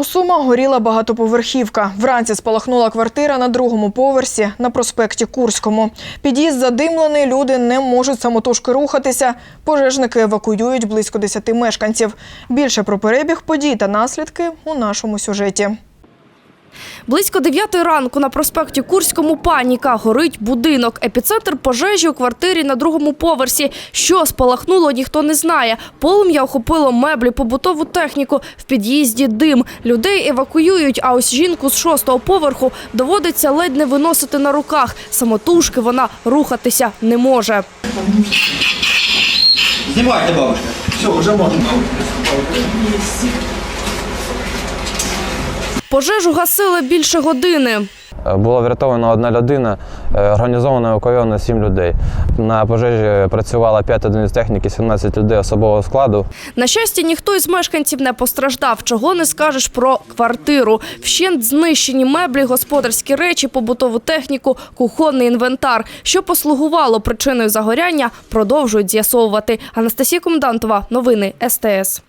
У Сумах горіла багатоповерхівка. Вранці спалахнула квартира на другому поверсі на проспекті Курському. Під'їзд задимлений, люди не можуть самотужки рухатися. Пожежники евакуюють близько 10 мешканців. Більше про перебіг подій та наслідки у нашому сюжеті. Близько 9 ранку на проспекті Курському паніка. Горить будинок. Епіцентр пожежі у квартирі на другому поверсі. Що спалахнуло, ніхто не знає. Полум'я охопило меблі, побутову техніку. В під'їзді дим. Людей евакуюють, а ось жінку з шостого поверху доводиться ледь не виносити на руках. Самотужки вона рухатися не може. Знімайте, бабушка. Все, вже можна. Пожежу гасили більше години. Було врятовано одна людина, е, організовано евакуйовано 7 людей. На пожежі працювало 5 одиниць техніки, 17 людей особового складу. На щастя, ніхто із мешканців не постраждав. Чого не скажеш про квартиру. Вщент знищені меблі, господарські речі, побутову техніку, кухонний інвентар. Що послугувало причиною загоряння, продовжують з'ясовувати. Анастасія Комендантова, новини СТС.